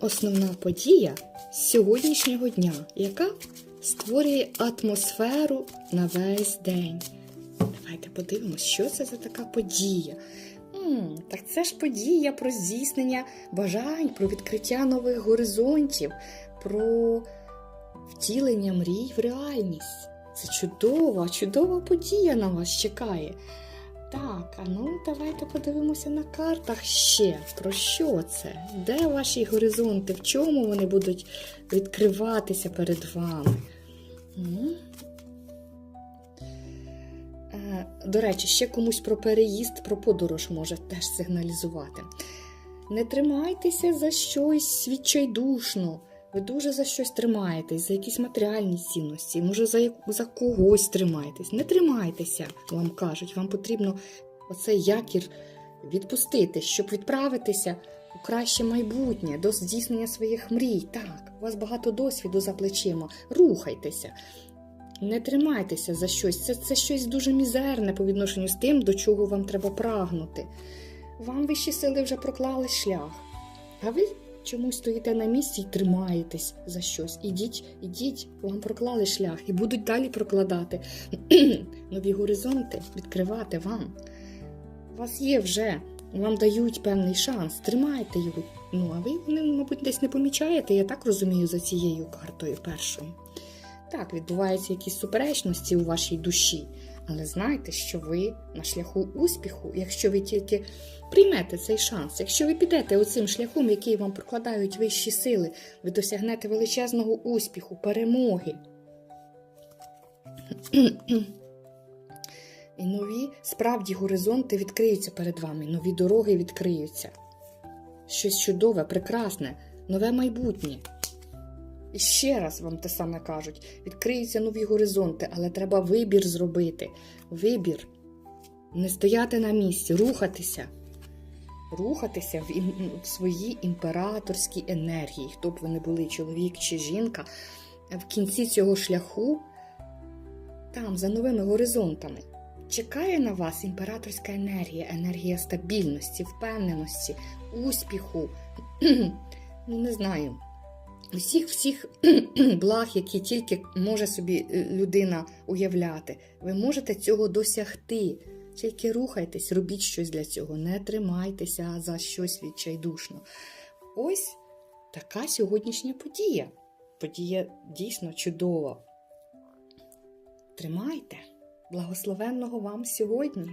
основна подія сьогоднішнього дня, яка створює атмосферу на весь день. Давайте подивимось, що це за така подія. Так це ж подія про здійснення бажань, про відкриття нових горизонтів, про втілення мрій в реальність. Це чудова, чудова подія на вас чекає. Так, а ну давайте подивимося на картах ще. Про що це? Де ваші горизонти? В чому вони будуть відкриватися перед вами? Е, До речі, ще комусь про переїзд, про подорож може теж сигналізувати. Не тримайтеся за щось відчайдушно. Ви дуже за щось тримаєтесь, за якісь матеріальні цінності, може за, за когось тримаєтесь. Не тримайтеся, вам кажуть. Вам потрібно оцей якір відпустити, щоб відправитися у краще майбутнє, до здійснення своїх мрій. Так, у вас багато досвіду за плечима. Рухайтеся. Не тримайтеся за щось. Це, це щось дуже мізерне по відношенню з тим, до чого вам треба прагнути. Вам вищі сили вже проклали шлях. А ви чомусь стоїте на місці і тримаєтесь за щось. Ідіть, ідіть, вам проклали шлях і будуть далі прокладати нові горизонти, відкривати вам. У вас є вже, вам дають певний шанс, тримайте його. Ну, а ви, ну, мабуть, десь не помічаєте, я так розумію, за цією картою першою. Так, відбуваються якісь суперечності у вашій душі, але знайте, що ви на шляху успіху, якщо ви тільки приймете цей шанс, якщо ви підете оцим шляхом, який вам прокладають вищі сили, ви досягнете величезного успіху, перемоги. І нові справді горизонти відкриються перед вами, нові дороги відкриються. Щось чудове, прекрасне, нове майбутнє. І ще раз вам те саме кажуть: відкриються нові горизонти, але треба вибір зробити. Вибір. Не стояти на місці, рухатися. Рухатися в, ім- в своїй імператорській енергії, хто б ви не були, чоловік чи жінка, в кінці цього шляху, там, за новими горизонтами, чекає на вас імператорська енергія, енергія стабільності, впевненості, успіху. ну, не знаю всіх всіх благ, які тільки може собі е, людина уявляти. Ви можете цього досягти. Тільки рухайтесь, робіть щось для цього, не тримайтеся за щось відчайдушно. Ось така сьогоднішня подія. Подія дійсно чудова. Тримайте! Благословенного вам сьогодні!